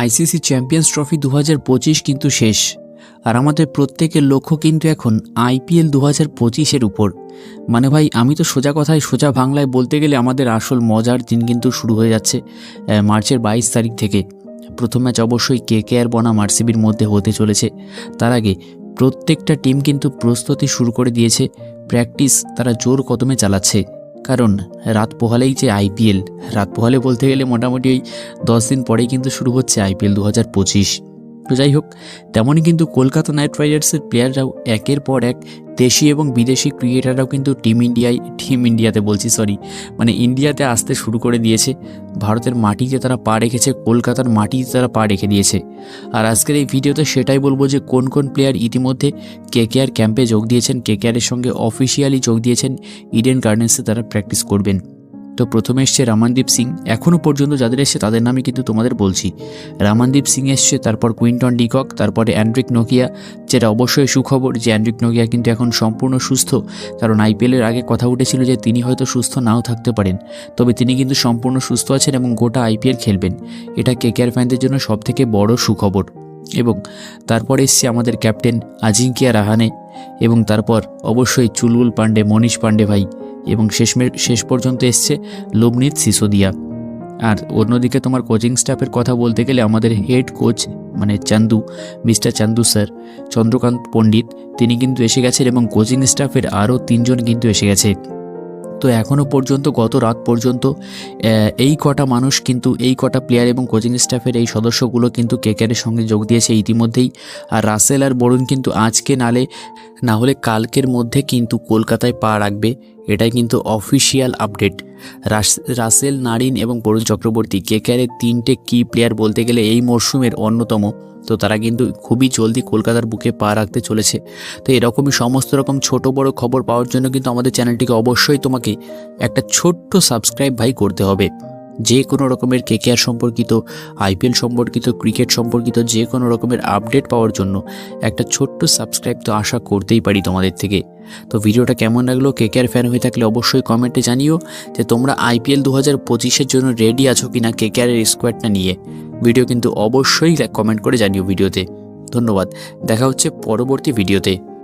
ICC champions trophy দু হাজার পঁচিশ কিন্তু শেষ। আর আমাদের প্রত্যেকের লক্ষ্য কিন্তু এখন আইপিএল দু হাজার পঁচিশের উপর। মানে ভাই, আমি তো সোজা কথায় সোজা বাংলায় বলতে গেলে আমাদের আসল মজার দিন কিন্তু শুরু হয়ে যাচ্ছে মার্চের বাইশ তারিখ থেকে। প্রথম ম্যাচ অবশ্যই কে কে আর বনাম আরসিবির মধ্যে হতে চলেছে। তার আগে প্রত্যেকটা টিম কিন্তু প্রস্তুতি শুরু করে দিয়েছে, প্র্যাকটিস তারা জোর কদমে চালাচ্ছে। কারণ রাত পোহালেই যে আইপিএল। রাত পোহালে বলতে গেলে মোটামুটি ওই দশ দিন পরেই কিন্তু শুরু হচ্ছে আইপিএল দু হাজার পঁচিশ। তো যাই হোক, তেমনই কিন্তু কলকাতা নাইট রাইডার্সের প্লেয়াররাও একের পর এক দেশি এবং বিদেশি ক্রিকেটাররাও কিন্তু টিম ইন্ডিয়ায়, টিম ইন্ডিয়াতে বলছি সরি মানে ইন্ডিয়াতে আসতে শুরু করে দিয়েছে। ভারতের মাটিতে তারা পা রেখেছে, কলকাতার মাটিতে তারা পা রেখে দিয়েছে। আর আজকের এই ভিডিওতে সেটাই বলব যে কোন কোন প্লেয়ার ইতিমধ্যে কে কে আর ক্যাম্পে যোগ দিয়েছেন কে কে আরের সঙ্গে অফিসিয়ালি যোগ দিয়েছেন ইডেন গার্ডেন্সে তারা প্র্যাকটিস করবেন। তো প্রথমে এসছে রামানদীপ সিং। এখনও পর্যন্ত যাদের এসছে তাদের নামই কিন্তু তোমাদের বলছি। রামানদীপ সিং এসছে, তারপর কুইন্টন ডিকক, তারপরে অ্যান্ড্রিক নোকিয়া, যেটা অবশ্যই সুখবর যে অ্যান্ড্রিক নোকিয়া কিন্তু এখন সম্পূর্ণ সুস্থ। কারণ আইপিএলের আগে কথা উঠেছিল যে তিনি হয়তো সুস্থ নাও থাকতে পারেন। তবে তিনি কিন্তু সম্পূর্ণ সুস্থ আছেন এবং গোটা আইপিএল খেলবেন। এটা কেকেআর ফ্যানদের জন্য সবথেকে বড় সুখবর। এবং তারপর এসছে আমাদের ক্যাপ্টেন আজিঙ্কিয়া রাহানে। এবং তারপর অবশ্যই চুলবুল পান্ডে মনীষ পাণ্ডে ভাই। এবং শেষমে শেষ পর্যন্ত এসছে লবনীত সিসোদিয়া। আর অন্যদিকে তোমার কোচিং স্টাফের কথা বলতে গেলে আমাদের হেড কোচ মানে চান্দু মিস্টার চান্দু স্যার চন্দ্রকান্ত পণ্ডিত, তিনি কিন্তু এসে গেছেন এবং কোচিং স্টাফের আরও তিনজন কিন্তু এসে গেছে। তো এখনও পর্যন্ত, গত রাত পর্যন্ত এই কটা মানুষ কিন্তু, এই কটা প্লেয়ার এবং কোচিং স্টাফের এই সদস্যগুলো কিন্তু কেকেআরের সঙ্গে যোগ দিয়েছে ইতিমধ্যেই। আর রাসেল আর বরুণ কিন্তু আজকে নালে না হলে কালকের মধ্যে কিন্তু কলকাতায় পা রাখবে এটাই কিন্তু official update Rus- Russell Narine এবং বরুণ চক্রবর্তী কেকেআরের তিনটে কি প্লেয়ার বলতে গেলে এই মরশুমের অন্যতম। তো তারা কিন্তু খুবই জলদি কলকাতার বুকে পা রাখতে চলেছে। তো এরকমই সমস্ত রকম ছোট বড় খবর পাওয়ার জন্য কিন্তু আমাদের চ্যানেলটিকে অবশ্যই তোমাকে একটা ছোট্ট সাবস্ক্রাইব ভাই করতে হবে। যে কোনো রকমের কেকেআর সম্পর্কিত আইপিএল সম্পর্কিত, ক্রিকেট সম্পর্কিত যে কোনো রকমের আপডেট পাওয়ার জন্য একটা ছোট্ট সাবস্ক্রাইব তো আশা করতেই পারি তোমাদের থেকে। তো ভিডিওটা কেমন লাগল কেকেআর ফ্যান হয়ে থাকলে অবশ্যই কমেন্টে জানিও যে তোমরা আইপিএল দু হাজার পঁচিশের জন্য রেডি আছো কি না কেকেআরের স্কোয়াডটা নিয়ে। ভিডিও কিন্তু অবশ্যই কমেন্ট করে জানিও ভিডিওতে। ধন্যবাদ। দেখা হচ্ছে পরবর্তী ভিডিওতে।